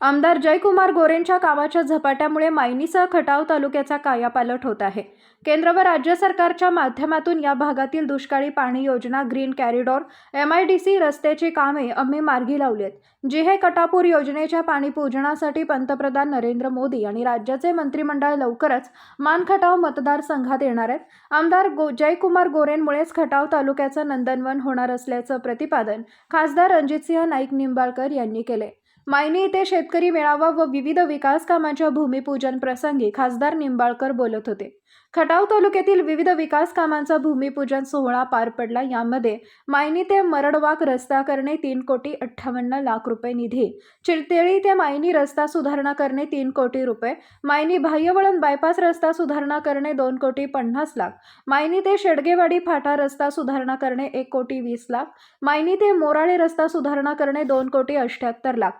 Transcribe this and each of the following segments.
आमदार जयकुमार गोरेंच्या कामाच्या झपाट्यामुळे मायनीसह खटाव तालुक्याचा कायापालट होत आहे. केंद्र व राज्य सरकारच्या माध्यमातून या भागातील दुष्काळी पाणी योजना green corridor M I D C रस्त्याची कामे आम्ही मार्गी लावली आहेत जी हे कटापूर योजनेच्या पाणीपूजनासाठी पंतप्रधान नरेंद्र मोदी आणि राज्याचे मंत्रिमंडळ लवकरच मानखटाव मतदारसंघात येणार आहेत. आमदार गो जयकुमार गोरेंमुळेच खटाव तालुक्याचं नंदनवन होणार असल्याचं प्रतिपादन खासदार रणजितसिंह नाईक निंबाळकर यांनी केले मायनी येथे शेतकरी मेळावा व विविध विकास कामांच्या भूमिपूजन प्रसंगी खासदार निंबाळकर बोलत होते. खटाव तालुक्यातील विविध विकास कामांचा भूमिपूजन सोहळा पार पडला. यामध्ये मायनी ते मरडवाक रस्ता करणे तीन कोटी अठ्ठावन्न लाख रुपये निधी चिलतेळी ते मायनी रस्ता सुधारणा करणे तीन कोटी रुपये मायनी बाह्यवळण बायपास रस्ता सुधारणा करणे दोन कोटी पन्नास लाख मायनी ते शेडगेवाडी फाटा रस्ता सुधारणा करणे एक कोटी वीस लाख मायनी ते मोराळे रस्ता सुधारणा करणे दोन कोटी अठ्ठ्याहत्तर लाख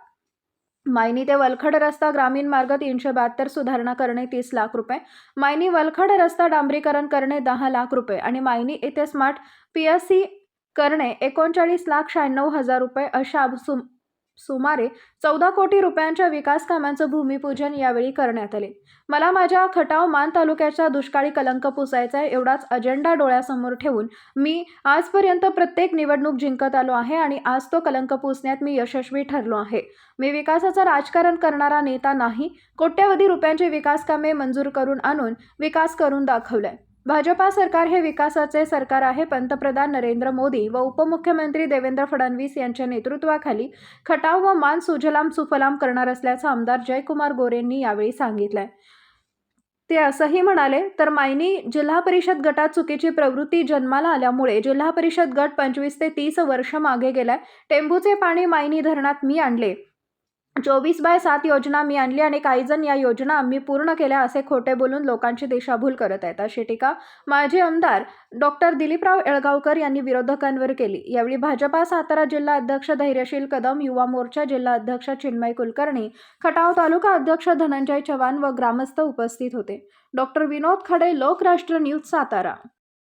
मायनी ते वलखड रस्ता ग्रामीण मार्ग तीनशे बहात्तर सुधारणा करणे तीस लाख रुपये. मायनी वलखड रस्ता डांबरीकरण करणे दहा लाख रुपये आणि मायनी येथे स्मार्ट पी एस सी करणे एकोणचाळीस लाख शहाण्णव हजार रुपये अशा सुम सुमारे चौदा कोटी रुपयांच्या विकास कामांचं भूमिपूजन यावेळी करण्यात आले. मला माझ्या खटाव मान तालुक्याचा दुष्काळी कलंक पुसायचा आहे एवढाच अजेंडा डोळ्यासमोर ठेवून मी आजपर्यंत प्रत्येक निवडणूक जिंकत आलो आहे आणि आज तो कलंक पुसण्यात मी यशस्वी ठरलो आहे. मी विकासाचं राजकारण करणारा नेता नाही कोट्यवधी रुपयांची विकास कामे मंजूर करून आणून विकास करून दाखवलाय. भाजपा सरकार हे विकासाचे सरकार आहे पंतप्रधान नरेंद्र मोदी व उपमुख्यमंत्री देवेंद्र फडणवीस यांच्या नेतृत्वाखाली खटाव व मान सुजलाम सुफलाम करणार असल्याचं आमदार जयकुमार गोरेंनी यावेळी सांगितलंय. ते असंही म्हणाले तर मायनी जिल्हा परिषद गटात चुकीची प्रवृत्ती जन्माला आल्यामुळे जिल्हा परिषद गट पंचवीस ते तीस वर्ष मागे गेलाय. टेंबूचे पाणी मायनी धरणात मी आणले. चोवीस बाय सात योजना मी आणली आणि काही जण या योजना आम्ही पूर्ण केल्या असे खोटे बोलून लोकांची दिशाभूल करत आहेत. अशी टीका माजी आमदार डॉक्टर दिलीपराव येळगावकर यांनी विरोधकांवर केली. यावेळी भाजपा सातारा जिल्हा अध्यक्ष धैर्यशील कदम युवा मोर्चा जिल्हा अध्यक्ष चिन्मय कुलकर्णी खटाव तालुका अध्यक्ष धनंजय चव्हाण व ग्रामस्थ उपस्थित होते. डॉक्टर विनोद खडे लोकराष्ट्र न्यूज सातारा.